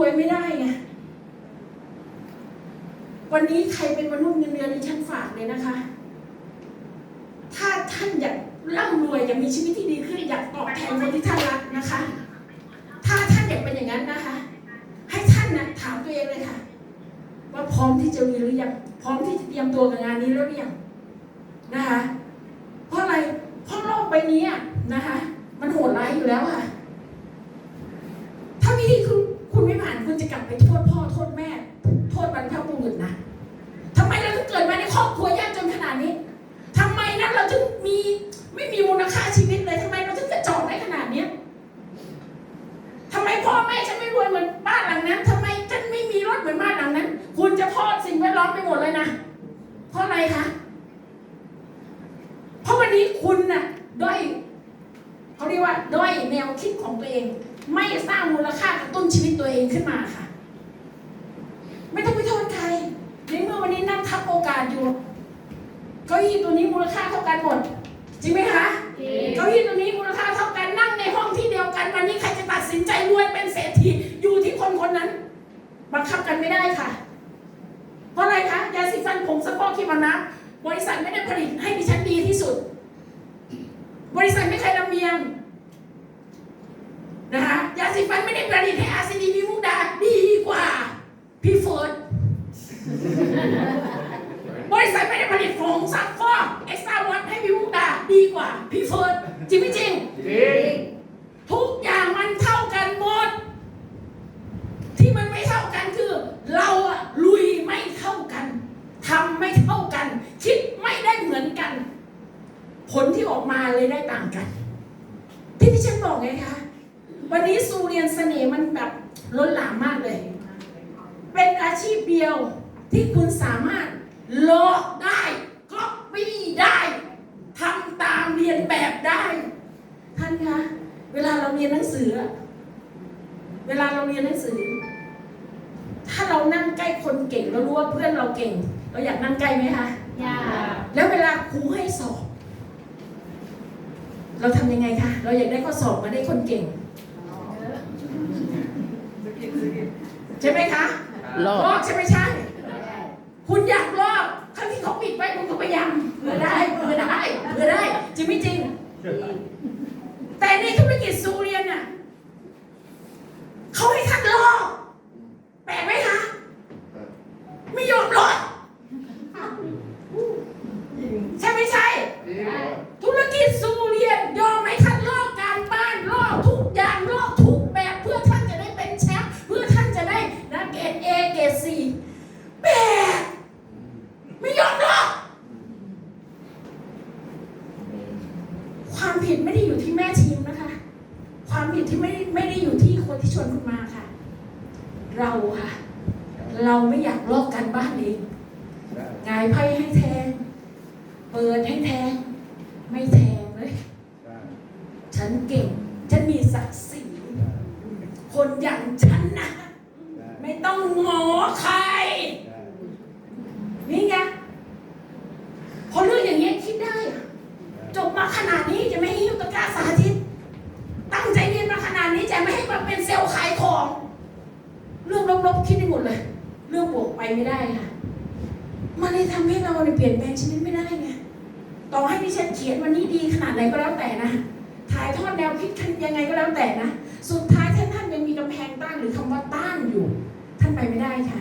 วยไม่ได้ไง วันนี้ใครเป็นมนุษย์เงินเดือนในชั้นฝากเลยนะคะ ถ้าท่านอยากร่ำรวยอยากมีชีวิตที่ดีขึ้นอยากตอบแทนคนที่ท่านรักนะคะ ถ้าท่านอยากเป็นอย่างนั้นนะคะ ให้ท่านนะถามตัวเองเลยค่ะ ว่าพร้อมที่จะมีหรือยังพร้อมที่จะเตรียมตัวกับงานนี้แล้วหรือยังนะคะ เพราะอะไรเพราะโลกใบนี้นะคะ มันโหดร้ายอยู่แล้วค่ะ ถ้าวิธีคุณคุณไม่ผ่านคุณ จะกลับไปโทษพ่อโทษแม่ โทษบรรพบุรุษนะทำไมเราถึงเกิดมาในครอบครัวยากจนขนาดนี้ทำไมนะเราถึงมีไม่มีมูลค่าชีวิตเลยทำไมเราถึงกระจอกได้ขนาดเนี้ยทำไมพ่อแม่ฉันไม่รวยเหมือนบ้านหลังนั้นทำไมฉันไม่มีรถเหมือนบ้านหลังนั้น คุณจะโทษสิ่งแวดล้อมไปหมดเลยนะ เพราะอะไรคะเพราะวันนี้คุณน่ะด้อยเขาเรียกว่าด้อยแนวคิดของตัวเอง ไม่สร้างมูลค่ากระตุ้นชีวิตตัวเองขึ้นมาค่ะ ไม่ต้องไปโทษใครในเมื่อวันนี้นั่งทับโอกาสอยู่ เก้าอี้ตัวนี้มูลค่าเท่ากันหมด จริงไหมคะเก้าอี้ตัวนี้มูลค่าเท่ากันนั่งในห้องที่เดียวกัน วันนี้ใครจะตัดสินใจรวยเป็นเศรษฐีอยู่ที่คนคนนั้น บังคับกันไม่ได้ค่ะ เพราะอะไรคะยาสีฟันผงสปอร์คิมานะบริษัทไม่ได้ผลิตให้ดิฉันดีที่สุด บริษัทไม่เคยลำเอียง นะคะยาสีฟันไม่ได้ผลิตให้อาซีดีมีมุกดาดีกว่า พี่เฟิร์สบริษัทไม่ได้ผลิตผงซักฟอกเอ็กซ์ตร้าวัตให้พี่มุกดาดีกว่า พี่เฟิร์สจริงไม่จริงจริงทุกอย่างมันเท่ากันหมด ที่มันไม่เท่ากันคือ เราอะลุยไม่เท่ากันทำไม่เท่ากัน คิดไม่ได้เหมือนกัน ผลที่ออกมาเลยได้ต่างกันที่ที่ฉันบอกไงคะ วันนี้สูเรียนเสน่ห์มันแบบล้นหลามมากเลย เป็นอาชีพเดียวที่คุณสามารถหลอกได้ก็ไม่ได้ทำตามเรียนแบบได้ ท่านคะเวลาเราเรียนหนังสืออะเวลาเราเรียนหนังสือ ถ้าเรานั่งใกล้คนเก่งเรารู้ว่าเพื่อนเราเก่ง เราอยากนั่งใกล้ไหมคะอยากแล้วเวลาครูให้สอบ เราทำยังไงคะเราอยากได้ข้อสอบมาได้คนเก่ง ใช่ไหมคะลอกลอกใช่ไหมใช่ คุณอยากลอกครั้งที่เขาปิดไปคุณก็พยายามเพื่อได้เพื่อได้เพื่อได้ จริงไม่จริง แต่ในธุรกิจซูเรียนน่ะเขาให้ท่านลอกแปลกไหมคะ ไม่ยอมลอกใช่ไม่ใช่ ธุรกิจซูเรียนยอมให้ท่านลอกการบ้านลอกทุกอย่างลอกทุกแบบเพื่อท่านจะได้เป็นแชมป์เพื่อท่านจะได้นะเกรดเอเกรดซีแบบไม่ยอมลอกความ ผิดไม่ได้อยู่ที่แม่ทีมนะคะ ความผิดที่ไม่ได้ไม่ได้อยู่ที่คนที่ชวนคุณมาค่ะ เราค่ะ เราไม่อยากลอกการบ้านเองหงายไพ่ให้แทง เปิดให้แทง ไม่แทงเลย ฉันเก่ง ฉันมีศักดิ์ศรี คนอย่างฉันนะ ไม่ต้องงอใคร นี่ไง พอเรื่องอย่างเงี้ยคิดได้อะจบมาขนาดนี้จะไม่ให้ยุตกาสาธิต ตั้งใจเรียนมาขนาดนี้จะไม่ให้มาเป็นเซลล์ขายของ เรื่องลบๆคิดได้หมดเลย เรื่องบวก ไม่ได้ค่ะ มันเลยทำให้เราเปลี่ยนแปลงชีวิตไม่ได้ไงต่อให้ดิฉันเขียนวันนี้ดีขนาดไหนก็แล้วแต่นะ ถ่ายทอดแนวคิดยังไงก็แล้วแต่นะ สุดท้ายท่านท่านยังมีกำแพงต้านหรือคำว่าต้านอยู่ ท่านไปไม่ได้ค่ะ